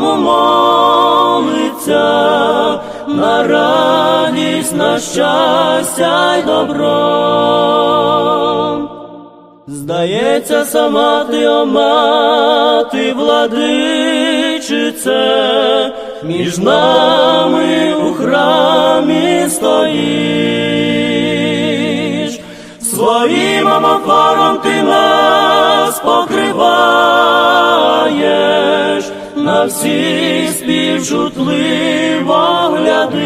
молиться, на радість, на щастя й добро. Здається, сама ти, о мати, владичице, між нами у храмі стоїш, своїм амофором ти нас покриваєш, на всіх співчутливо глядиш,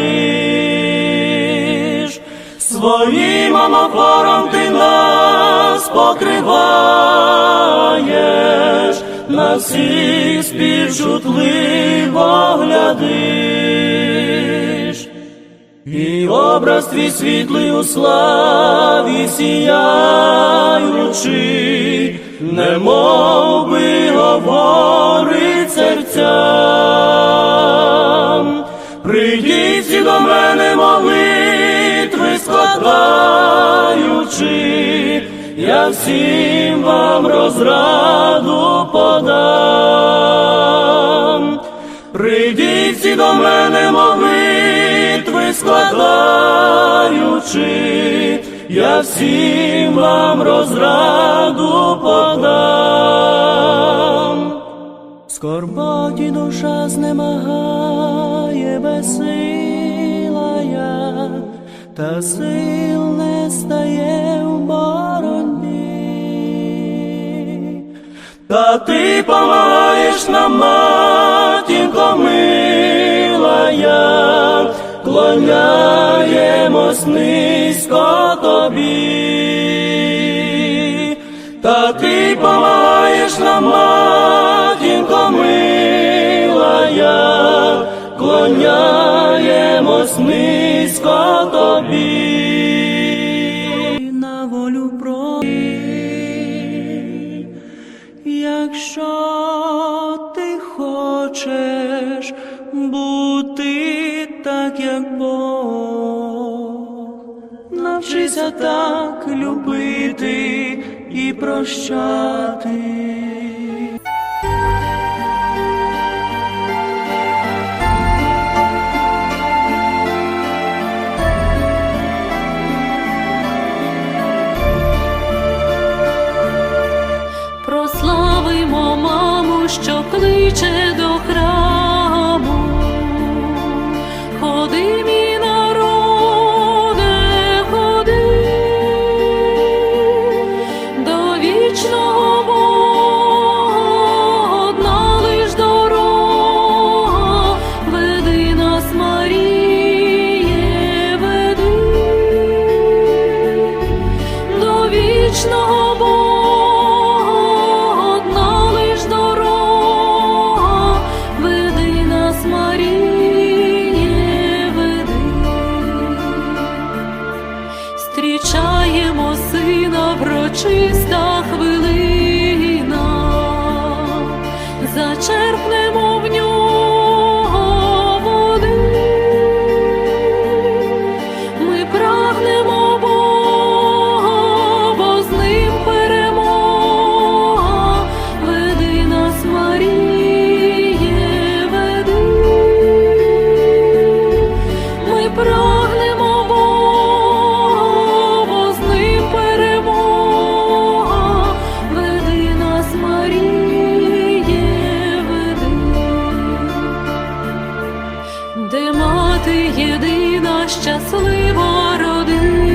своїм амафором ти нас покриваєш, на всіх співчутливо глядиш. Образ твій світлий у славі сіяючи, немов би говорить серцям. Прийдіть до мене молитви складаючи, я всім вам розраду подам. Прийдіть до мене молитви складаючи, я всім вам розраду подам. Скорботі душа знемагає безсила я, та сил не стає в боротьбі. Та ти помагаєш нам, матінко мила я, клоняємось низько тобі. Та ти помагаєш нам, матінко мила я, клоняємось низько тобі. Прощати. Прославимо маму, що кличе до храму. сина Єдина щаслива родина,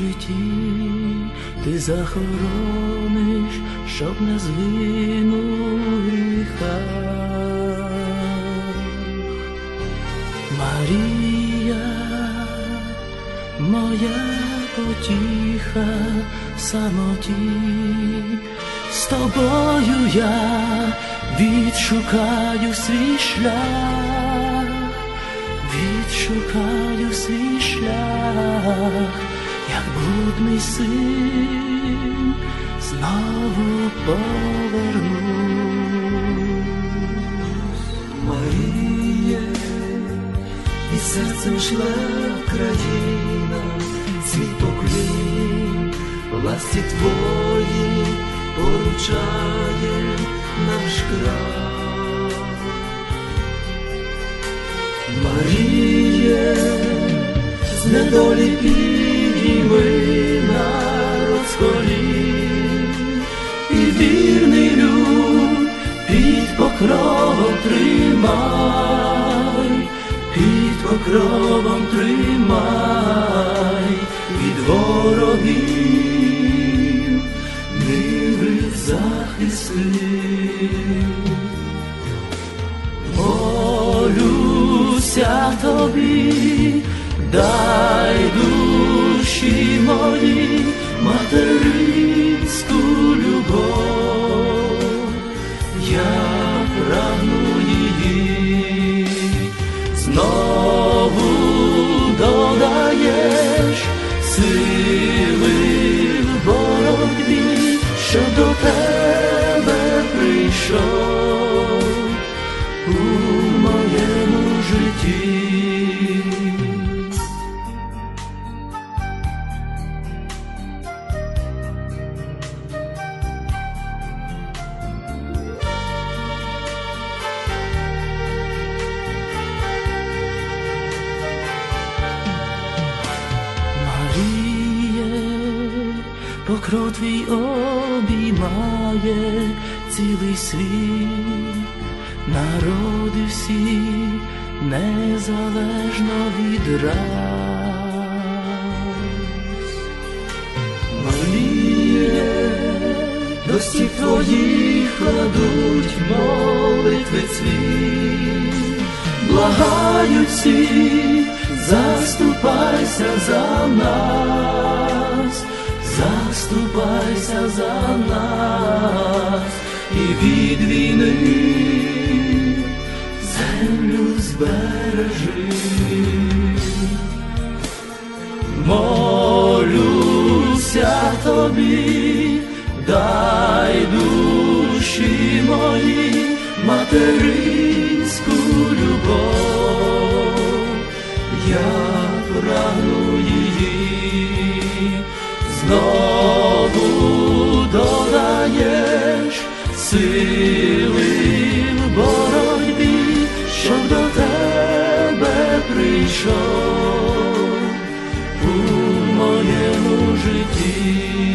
житті, ти захорониш, щоб не згинув у гріхах. Марія, моя потіха самоті, з тобою я відшукаю свій шлях, відшукаю свій шлях, блудний син знову повернусь. Маріє, і серцем шле країна, свій поклін, власті твої поручає наш край. Маріє, з недолі підійми народ з колін, і вірний люд під покровом тримай, під покровом тримай від ворогів милих захисти. Молюся тобі, дай душі мої материнську любов, я прагну її, знову додаєш сили в боротьбі, що до тебе прийшов покров твій обіймає цілий світ, народи всі незалежно від рас. Маріє, до стіп твоїх кладуть молитви цвіт, благають всі, заступайся за нас, заступайся за нас і від війни. Землю збережи. Молюся тобі, дай душі мої материнську любов, я прагну її, знову додаєш сили в боротьбі, щоб до тебе прийшов у моєму житті.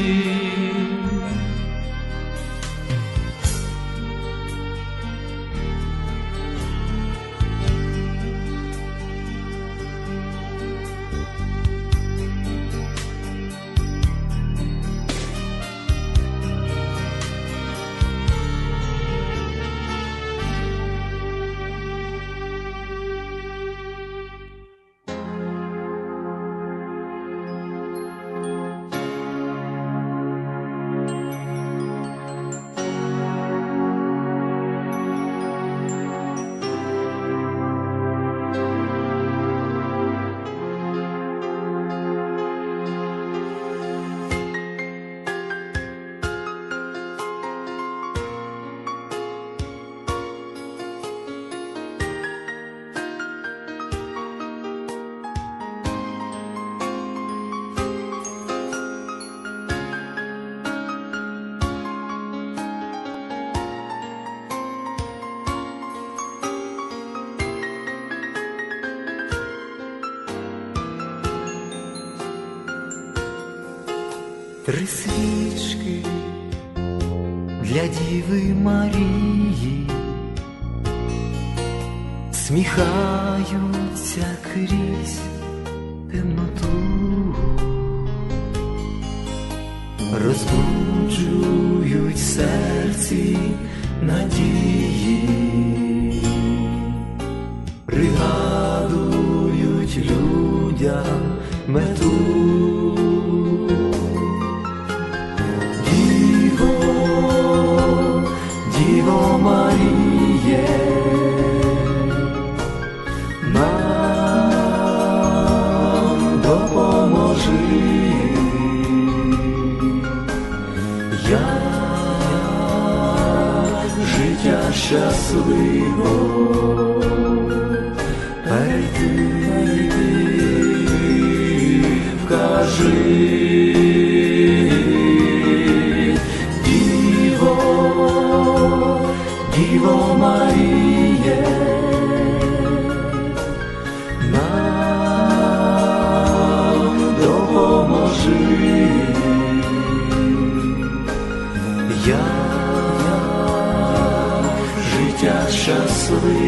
Три свічки для Діви Марії. Сміхаються крізь темноту, розбуджують серці надії, Я життя щасливо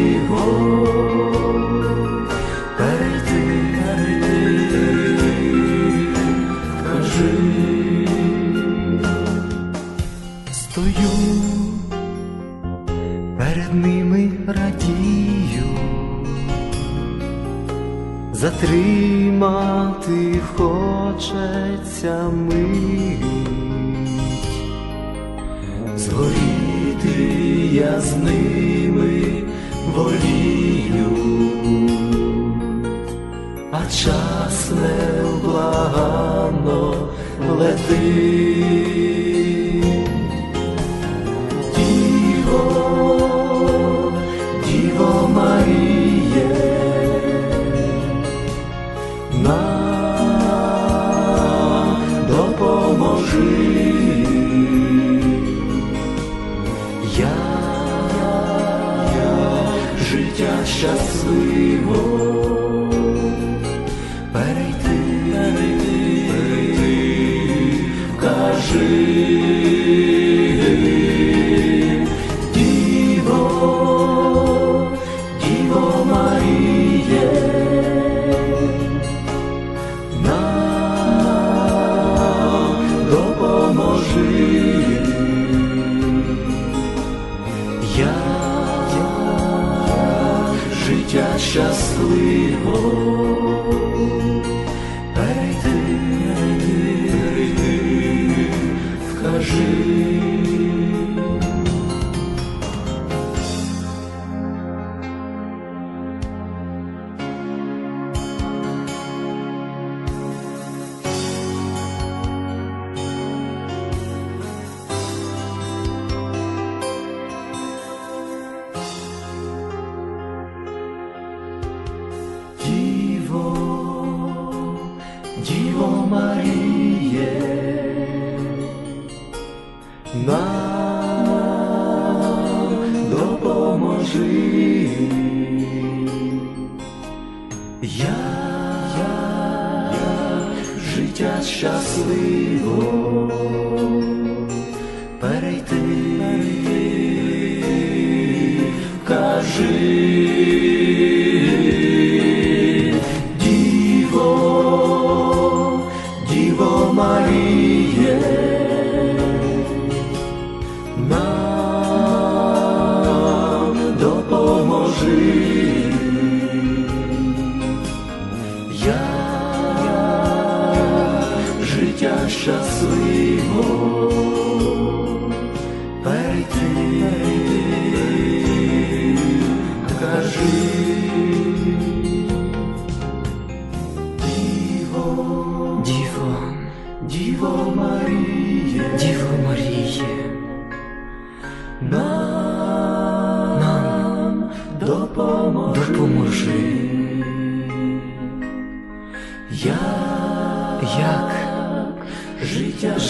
ними волію, а час невблаганно летить. Щасливо перейти, перейти, кажи,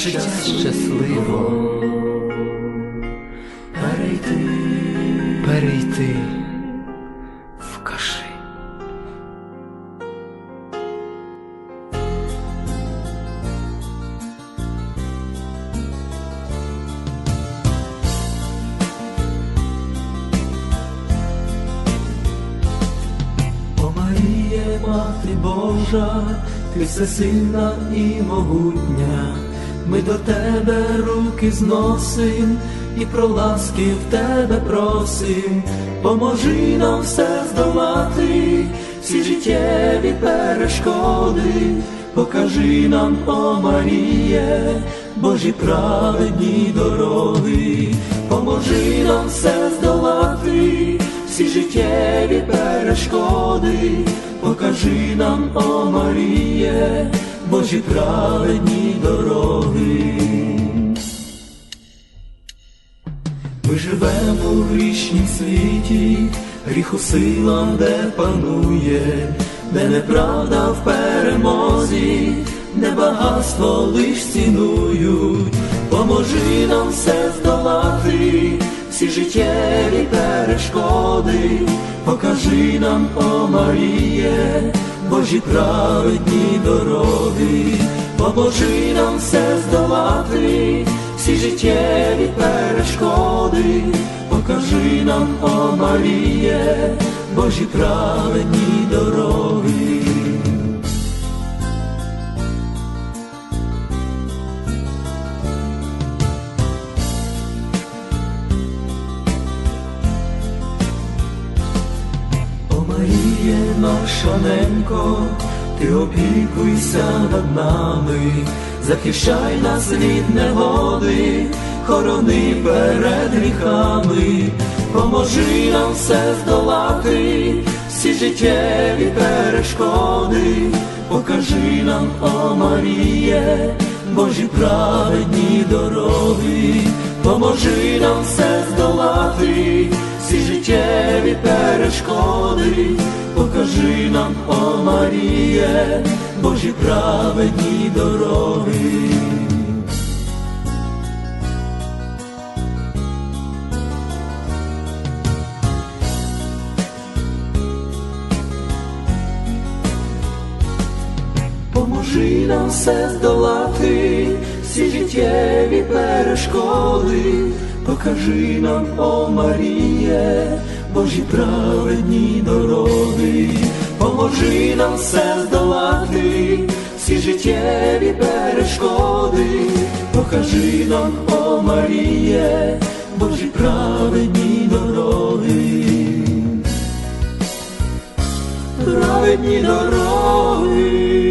життя щасливо перейти, перейти в каши. О Марія, мати Божа, ти все сильна і могутня ми до тебе руки зносим і про ласки в тебе просим, поможи нам все здолати, всі життєві перешкоди, покажи нам, о Маріє, Божі праведні дороги, поможи нам все здолати, всі життєві перешкоди, покажи нам, о Маріє, Божі праведні дороги. Ми живемо в грішнім світі, гріху сила, де панує, де неправда в перемозі, де багатство лиш цінують, поможи нам все здолати, всі життєві перешкоди, покажи нам, о Маріє, Божі праведні дороги, поможи нам все здолати, всі життєві перешкоди, покажи нам, о Маріє, Божі праведні дороги. Наша ти опікуйся над нами, захищай нас від негоди, хорони перед гріхами, поможи нам все здолати, всі життєві перешкоди, покажи нам, о Маріє, Божі праведні дороги, поможи нам все здолати, життєві перешкоди, покажи нам, о Маріє, Божі праведні дороги. Поможи нам все здолати, всі життєві перешкоди, покажи нам, о Маріє, Божі праведні дороги, поможи нам все здолати, всі життєві перешкоди, покажи нам, о Маріє, Божі праведні дороги. Праведні дороги.